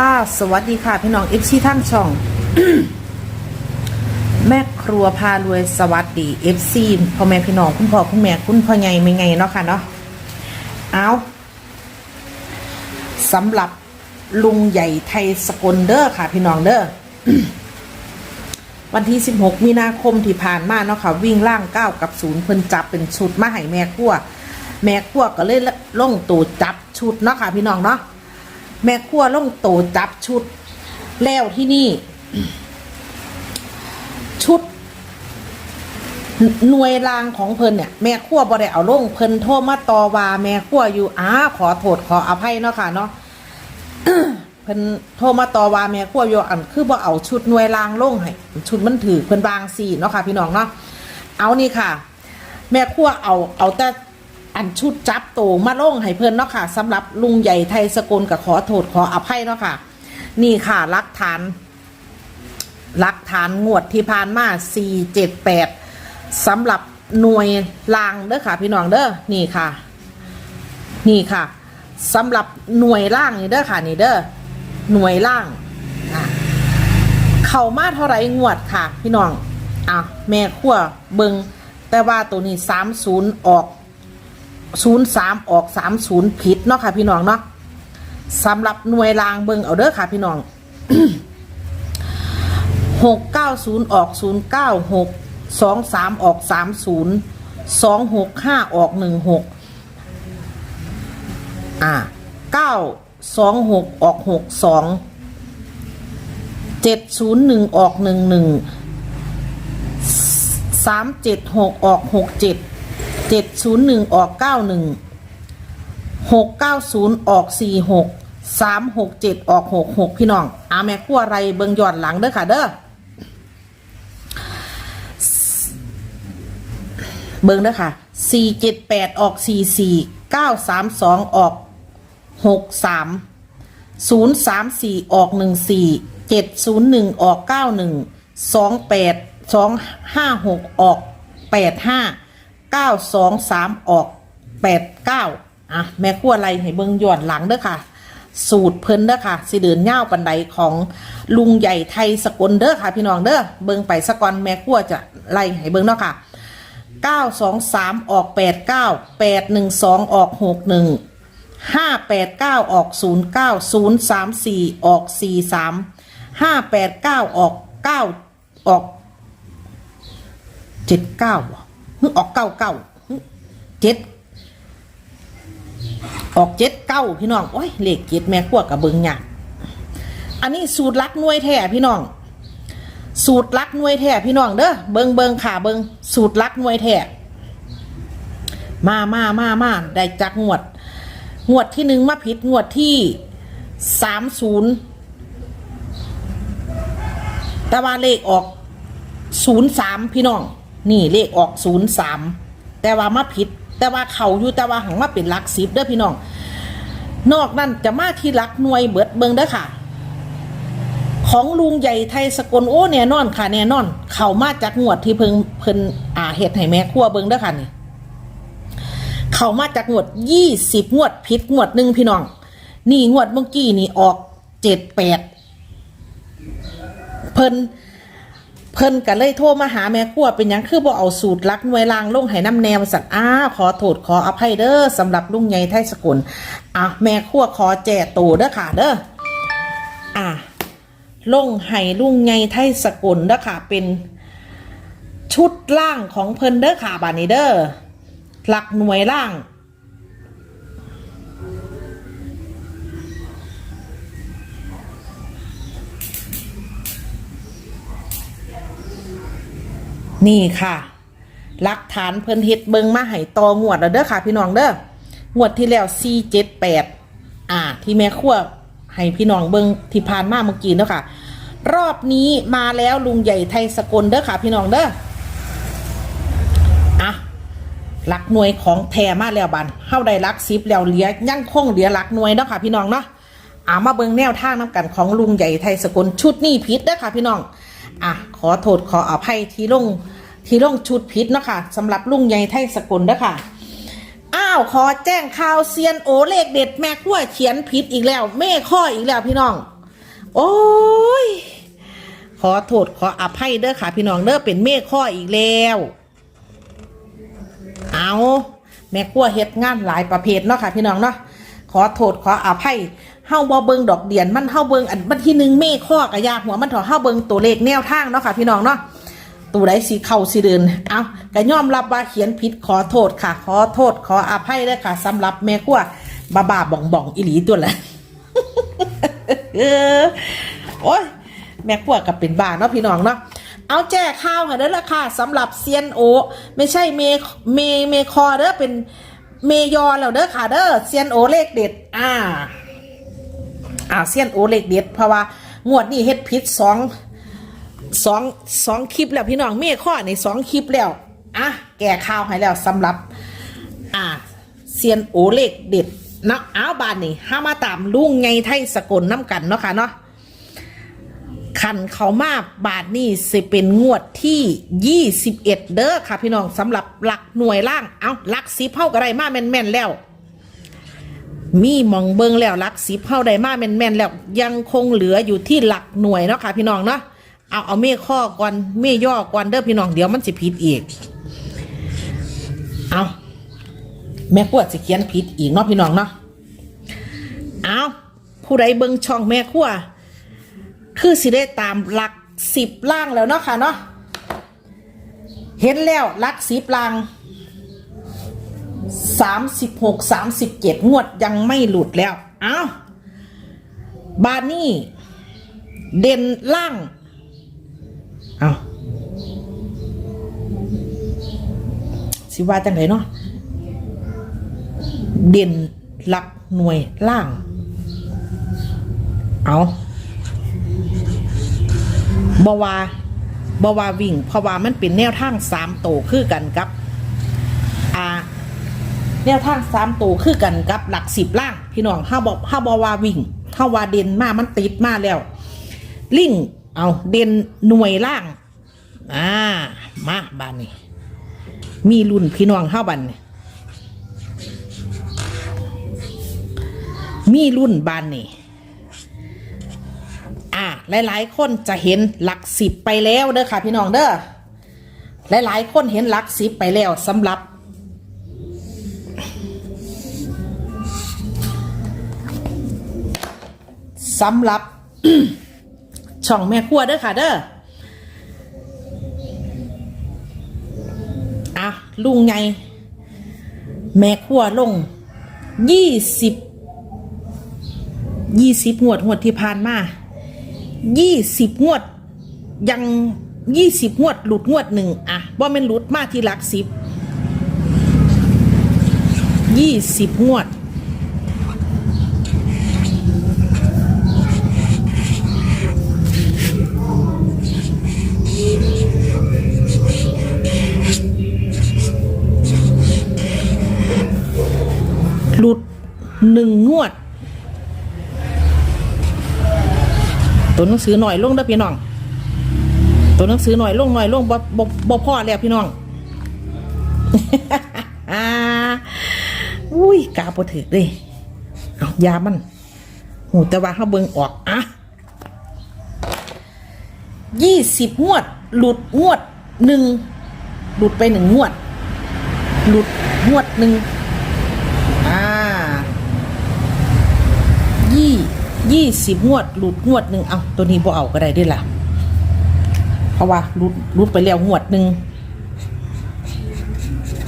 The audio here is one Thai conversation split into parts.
ค่ะสวัสดีค่ะ พี่น้องเอฟซีทั้งช่อง แม่ครัวพารวยสวัสดีเอฟซีพ่อแม่พี่น้องคุณพ่อคุณแม่คุณพ่อไงไม่ไงเนาะค่ะเนาะเอาสำหรับลุงใหญ่ไทยสกลเด้อค่ะ พี่น้องเด้อวันที่ 16 มีนาคมที่ผ่านมาเนาะค่ะ วิ่งล่าง9กับ0เพิ่นจับเป็นชุดมาให้แม่ครัว แม่ครัวก็เลยล่งตูจับชุดเนาะค่ะ พี่น้องเนาะ แม่ครัวลงโตจับชุด แล้วที่นี่ ชุด หน่วยรางของเพิ่นเนี่ย แม่ครัวบ่ได้เอาลงเพิ่นโทรมาต่อว่าแม่ครัวอยู่อ้าขอโทษขออภัยเนาะค่ะเนาะเพิ่นโทรมาต่อว่าแม่ครัวอยู่อันคือบ่เอาชุดหน่วยรางลงให้ชุดมันถือเพิ่นบางสี่เนาะค่ะพี่น้องเนาะเอานี่ค่ะ แม่ครัวเอาเอาแต่ อันชุดจับโตมาล่งให้เพิ่นเนาะค่ะสำหรับลุงใหญ่ไทยสกลกับขอโทษขออภัยเนาะค่ะ นี่ค่ะลักฐานลักฐานงวดที่ผ่านมา478สำหรับหน่วยลางเด้อค่ะ พี่น้องเด้อนี่ค่ะ นี่ค่ะสำหรับหน่วยล่างนี่เด้อค่ะนี่เด้อหน่วยล่างเข้ามาเท่าไหรงวดค่ะ พี่น้องอะแม่ขั้วเบิงแต่ว่าตัวนี้สามศูนย์ออก ศูนย์สามออกสามศูนย์ผิดเนาะค่ะพี่น้องเนาะสำหรับหน่วยรางเบิงเอาเด้อค่ะพี่น้องหกเก้าศูนย์ออกศูนย์เก้าหกสองสามออกสามศูนย์สองหกห้าออกหนึ่งหกอ่าเก้าสองหกออกหกสองเจ็ดศูนย์หนึ่งออกหนึ่งหนึ่งสามเจ็ดหกออกหกเจ็ด เจ็ดศูนย์หนึ่งออกเก้าหนึ่งหกเก้าศูนย์ออกสี่หกสามหกเจ็ดออกหกหกพี่น้องอาแม่ขั้วไรเบิงหย้อนหลังเด้อค่ะเด้อเบิงเด้อค่ะสี่เจ็ดแปดออกสี่สี่เก้าสามสองออกหกสามศูนย์สามสี่ออกหนึ่งสี่เจ็ดศูนย์หนึ่งออกเก้าหนึ่งสองแปดสองห้าหกออกแปดห้า เก้าสองสามออกแปดเก้าอะแม่ขั้วอะไรให้เบิ่งย้อนหลังเด้อค่ะ สูตรเพิ่นเด้อค่ะสิเดินเง่าวปันไดของลุงใหญ่ไทยสกลเด้อค่ะ พี่น้องเด้อเบิ่งไปสกอนแม่ขั้วจะไล่ให้เบิ่งเนาะค่ะเก้าสองสามออกแปดเก้าแปดหนึ่งสองออกหกหนึ่งห้าแปดเก้าออกศูนย์เก้าศูนย์สามสี่ออกสี่สามห้าแปดเก้าออกเก้าออกเจ็ดเก้า ฮึออกเก้าเก้าเจ็ดออกเจ็ดเก้าพี่น้องโอ้ยเลขเจ็ดแม่ขั้วกับเบิงหยาอันนี้สูตรลักหน่วยแท้พี่น้อง สูตรลักหน่วยแท้พี่น้องเด้อเบิงเบิงขาเบิงสูตรลักหน่วยแท้มามามามาได้จักงวด งวดที่หนึ่งมาผิดงวดที่สามศูนย์แต่ว่าเลขออกศูนย์สามพี่น้อง นี่เลขออกศูนย์สามแต่ว่ามาผิด แต่ว่าเขาอยู่แต่ว่าหังมาเป็นลักสิบเด้อพี่น้อง นอกนั้นจะมาที่ลักหน่วยเบิดเบิงเด้อค่ะ ของลุงใหญ่ไทยสกลโอ้แน่นอนค่ะแน่นอน เขามาจากงวดที่เพิ่งเพิ่นอ่าเฮ็ดให้แม่ครัวเบิงเด้อค่ะนี่เขามาจากงวดยี่สิบงวดผิดงวดหนึ่งพี่น้อง นี่งวดเมื่อกี้นี่ออกเจ็ดแปดเพิ่น เพิ่นก็เลยโทรมาหาแม่ครัวเป็นหยังคือบ่เอาสูตรลักหน่วยลางลงให้น้ำแนวสัตว์อ้าขอโทษขออภัยเด้อสำหรับลุงใหญ่ไทยสกุลอะแม่ครัวขอแจกตัวเด้อค่ะเด้ออะลงไห้ลุงไงไทยสกุลเด้อค่ะเป็นชุดล่างของเพิ่นเด้อค่ะบานี้เด้อหลักหน่วยล่าง นี่ค่ะหลักฐานเพิ่นเฮ็ดเบิงมาให้ตองวดแล้วเด้อค่ะ พี่น้องเด้องวดที่แล้ว478อ่า ที่แม่ขั้วให้พี่น้องเบิงที่ผ่านมาเมื่อกี้เด้อค่ะ รอบนี้มาแล้วลุงใหญ่ไทยสกลเด้อค่ะ พี่น้องเด้ออะหลักหน่วยของแทมาแล้วบันเข้าได้ลักสิบแล้วเหลือยังคงเหลือหลักหน่วยเด้อค่ะ พี่น้องเนาะอ่ามาเบิงแนวทางน้ำกันของลุงใหญ่ไทยสกลชุดนี้พิษเด้อค่ะ พี่น้องอะขอโทษขออภัยที่ลง ที่ลงชุดพิษเนาะค่ะสำหรับลุงใหญ่ไทยสกุลเด้อค่ะ อ้าวขอแจ้งข่าวเซียนโอเลขเด็ดแม่ขั้วเขียนผิดอีกแล้วแม่ข้ออีกแล้วพี่น้อง โอ้ยขอโทษขออภัยเด้อค่ะ พี่น้องเด้อเป็นเมฆข้ออีกแล้ว เอาแม่กลัวเฮ็ดงานหลายประเภทเนาะค่ะ พี่น้องเนาะขอโทษขออภัยเฮาบ่เบิงดอกเดียนมันเฮาเบิงอันบันที่หนึ่งเมฆข้อกะยาหัวมันถอเฮาเบิงตัวเลขแนวทางเนาะค่ะพี่น้องเนาะ ตัวใดสิเข้าสิเดิน เอาก็ยอมรับว่าเขียนผิดขอโทษค่ะ ขอโทษขออภัยเด้อค่ะสำหรับแม่กลัวบาบาบ่องบ่องอีหลีตัวละเออโอ้ยแม่ขวกับเป็นบ้าเนาะพี่น้องเนาะเอาแจ้ข้าวค่ะเด้อละค่ะสำหรับเซียนโอ ไม่ใช่เมเมเมคอเด้อเป็นเมยอแล้วเด้อค่ะเด้อเซียนโอเลขเด็ด อ่าอ่าเซียนโอเลขเด็ดเพราะว่างวดนี้เฮ็ดพิษสอง สองสองคลิปแล้วพี่น้องเมฆข้อในสองคลิปแล้วอะแก่ข้าวให้แล้วสำหรับ อ่าเซียนโอเลขเด็ดนะเอาบานนี่ห้ามาตามลุงไงไทยสกลน้ำกันเนาะค่ะเนาะขันเขามาบาทนี่สิเป็นงวดที่ 21 เด้อค่ะพี่น้องสำหรับหลักหน่วยล่าง เอาหลักสีเผาก็ได้มาแม่นๆแล้ว มีมองเบิงแล้วหลักสีเผาได้มาแม่นๆแล้ว ยังคงเหลืออยู่ที่หลักหน่วยเนาะค่ะพี่น้องเนาะ เอาเอาเมฆข้อก่อนเมฆย่อก่อนเด้อพี่น้องเดี๋ยวมันสิผิดอีก เอาแม่ขวดจะเขียนผิดอีกเนาะพี่น้องเนาะเอาผู้ใดเบิ่งช่องแม่ขวดคือสิได้ตามหลักสิบล่างแล้วเนาะค่ะเนาะเห็นแล้วหลักสิบล่างสามสิบหกสามสิบเจ็ดงวดยังไม่หลุดแล้ว เอาบานี่เด่นล่าง สิว่าจังไหนเนาะเด่นหลักหน่วยล่าง เอาบวาบวาวิ่ง เพราะว่ามันเป็นแนวทางสามโตวคือกันกับอ่าแนวทางสามโตวคือกันกับหลักสิบล่าง พี่น้องห้าบอกห้าบวาวิ่งห้าวาเด่นมามันติดมาแล้ว ลิงเอาเด่นหน่วยล่าง อ่า มาบ้านนี้ มีรุ่นพี่น้องห้าบันนี่มีรุ่นบานนี่อ่าหลาย ๆ คนจะเห็นหลักสิบไปแล้วเด้อค่ะ พี่น้องเด้อหลาย ๆ คนเห็นหลักสิบไปแล้วสำหรับ สำหรับ ช่องแม่ครัวเด้อค่ะเด้อ ลุงไง แม่ขั้วลงยี่สิบยี่สิบงวดงวดที่ผ่านมายี่สิบงวด ยังยี่สิบงวด หลุดงวดหนึ่งอะว่ามันหลุดมาที่หลักสิบยี่สิบงวด หนึ่งงวด ตัวหนังสือหน่อยลงเด้อพี่น้อง ตัวหนังสือหน่อยลงหน่อยลงบ่บ่บ่พอแล้วพี่น้องอ่าอุ้ยกาบ่ถือเลยเอายามันหูแต่ว่าเขาเบิ่งออกอะยี่สิบงวด หลุดงวดหนึ่งหลุดไปหนึ่งงวด หลุดงวดหนึ่งอ่า ยี่ยี่สิบงวดหลุดงวดหนึ่งเอาตัวนี้บ่เอาก็ได้ด้วยล่ะ เพราะว่าหลุดหลุดไปแล้วงวดหนึ่ง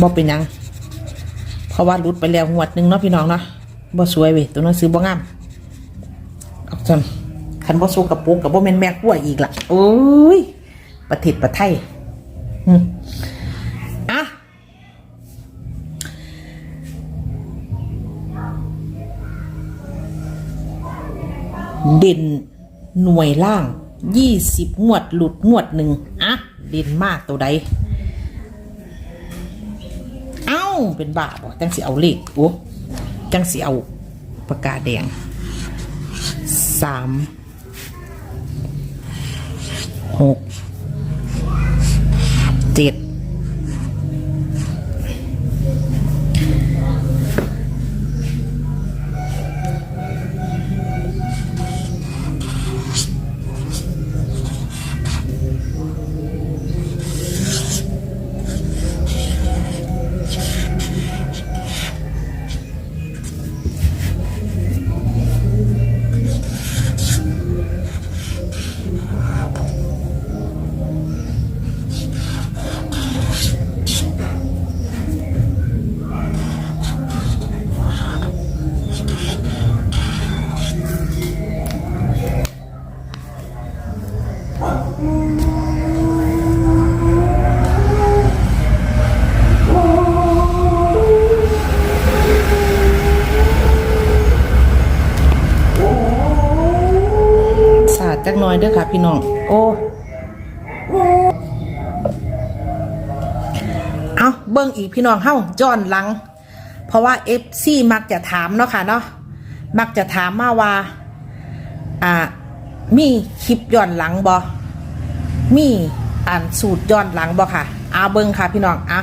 บ่เป็นยัง เพราะว่าหลุดไปแล้วงวดหนึ่งเนาะพี่น้องเนาะบ่สวยเว้ยตัวหนังสือบ่งามเอาจำคันบ่สู้กับปุ๊กกับบ่แม่นแม่กล้วยอีกล่ะโอ้ยประเทศประไทยอืม เด่นหน่วยล่างยี่สิบงวดหลุดงวดหนึ่งอะเด่นมากตัวใด เอ้า เป็นบาปจังสิเอาเลขโอ้จังสิเอาปากกาแดงสามหกเจ็ด จักหน่อยเด้อค่ะพี่น้อง โอ้เอาเบิ่งอีกพี่น้องเฮ้าย้อนหลัง เพราะว่า FC มักจะถามเนาะค่ะเนาะมักจะถามมาว่า อ่า มีคลิปย้อนหลังบ่มีอ่านสูตรย้อนหลังบ่ค่ะอาเบิ่งค่ะพี่น้องอะ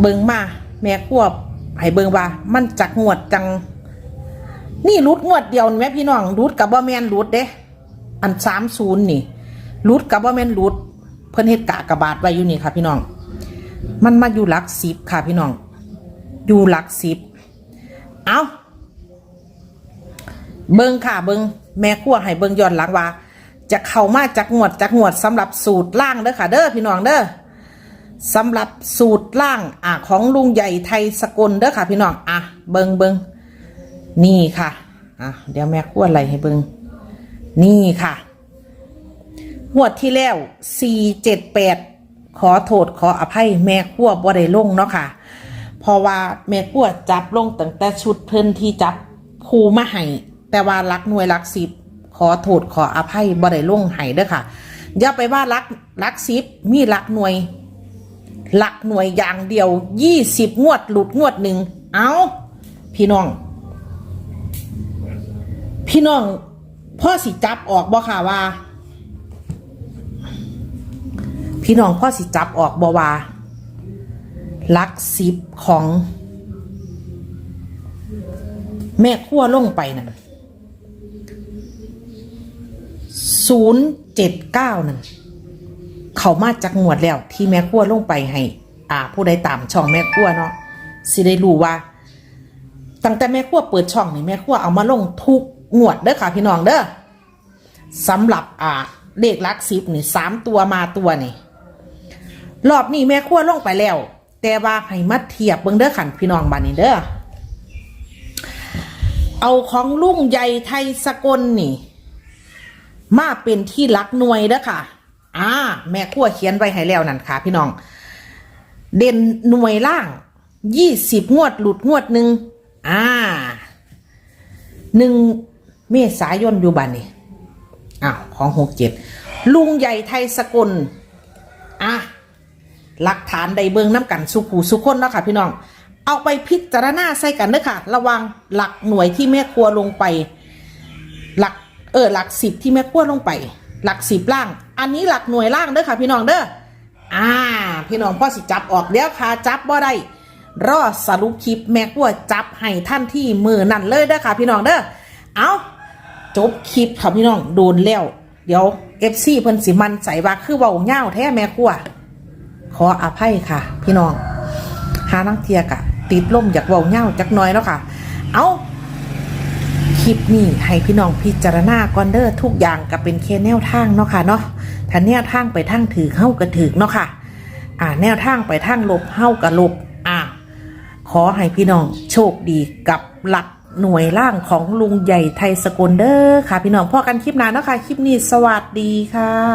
เบิ่งมา แม่ควบให้เบิ่งว่า มันจักงวดจัง นี่รุดงวดเดียวนี่แม่พี่น้องรุดกับบ่แมนรุดเด้ อันสามศูนย์นี่รุดกับบ่าแมนรุดเพิ่นเฮ็ดกากะบาทไว้อยู่นี่ค่ะ พี่น้อง มันมาอยู่หลักสิบค่ะ พี่น้อง อยู่หลักสิบ เอาเบิ้งค่ะเบิ้งแม่ขั้วให้เบิ้งย้อนหลังว่า จะเข้ามาจากงวดจากงวดสำหรับสูตรล่างเด้อค่ะ เด้อพี่น้องเด้อสำหรับสูตรล่างอะของลุงใหญ่ไทยสกลเด้อค่ะ พี่น้องอะเบิงเบิงนี่ค่ะอะเดี๋ยวแม่ขั้วอะไล่ให้เบิง นี่ค่ะงวดที่แล้วสี่เจ็ดแปดขอโทษขออภัยแม่ขั้วบ่ได้ลงเนาะค่ะ เพราะว่าแม่ขั้วจับลงตั้งแต่ชุดเพิ่นที่จับภูมาให้แต่ว่ารักหน่วยรักสิบขอโทษขออภัยบ่ได้ลงให้เด้อค่ะอย่าไปว่ารักรักสิบมีรักหน่วยหลักหน่วยอย่างเดียวยี่สิบงวดหลุดงวดหนึ่งเอาพี่น้อง พี่น้อง พ่อสิจับออกบ่ค่ะว่า พี่น้องพ่อสิจับออกบ่ว่าลักสิบของ แม่ขั้วลงไปนั่นศูนย์เจ็ดเก้านั่นเขามาจากงวดแล้วที่แม่ขั้วลงไปให้ อ่า ผู้ใดตามช่องแม่ขั้วเนาะสิได้รู้ว่า ตั้งแต่แม่ขั้วเปิดช่องนี่แม่ขั้วเอามาลงทุก งวดเด้อค่ะพี่น้องเด้อสำหรับอ่าเลขลักสิบนี่สามตัวมาตัวนี่รอบนี้แม่ขั้วลงไปแล้ว แต่ว่าให้มาเทียบเบิ่งเด้อขันพี่น้องบ้านนี้เด้อเอาของลุงใหญ่ไทยสกลนี่ มาเป็นที่รักหน่วยเด้อค่ะ อ่า แม่ขั้วเขียนไว้ให้แล้วนั่นค่ะ พี่น้อง เด่นหน่วยล่างยี่สิบงวดหลุดงวดหนึ่งอ่าหนึ่ง เมษายนอยู่บ้านนี่อ้าวของหกเจ็ดลุงใหญ่ไทยสกุลอะหลักฐานใดเบิงน้ำกันสุขูสุขคนเนาะค่ะพี่น้อง เอาไปพิจารณาใส่กันเด้อค่ะ ระวังหลักหน่วยที่แม่ครัวลงไป หลักเออหลักสิบที่แม่ครัวลงไป หลักสิบล่าง อันนี้หลักหน่วยล่างเด้อค่ะ พี่น้องเด้ออ่า พี่น้องพ่อสิจับออกแล้วค่ะจับบ่ได้รอสรุปคลิปแม่ครัวจับให้ท่านที่มือนั่นเลยเด้อค่ะ พี่น้องเด้อเอา จบคลิปค่ะพี่น้องโดนแล้ว เดี๋ยวเอฟซีเพิ่นสิมันใส่ว่าคือเว้าเง่าแท้แม่ครัวขออภัยค่ะ พี่น้อง หานังเทียกะ ติดล่มอยากเว้าเง่าจักน้อยเนาะค่ะ เอาคลิปนี้ให้พี่น้องพิจารณาก่อนเด้อทุกอย่างก็เป็นแค่แนวทางเนาะค่ะเนาะถ้าแนวทางไปทางถือเฮ้าก็ถือเนาะค่ะ อ่า แนวทางไปทางลบเฮ้าก็ลบอ่าขอให้พี่น้องโชคดีกับหลัก หน่วยล่างของลุงใหญ่ไทยสกลเดอร์ค่ะ พี่น้องพอกันคลิปหน้าเนาะค่ะ คลิปนี้สวัสดีค่ะ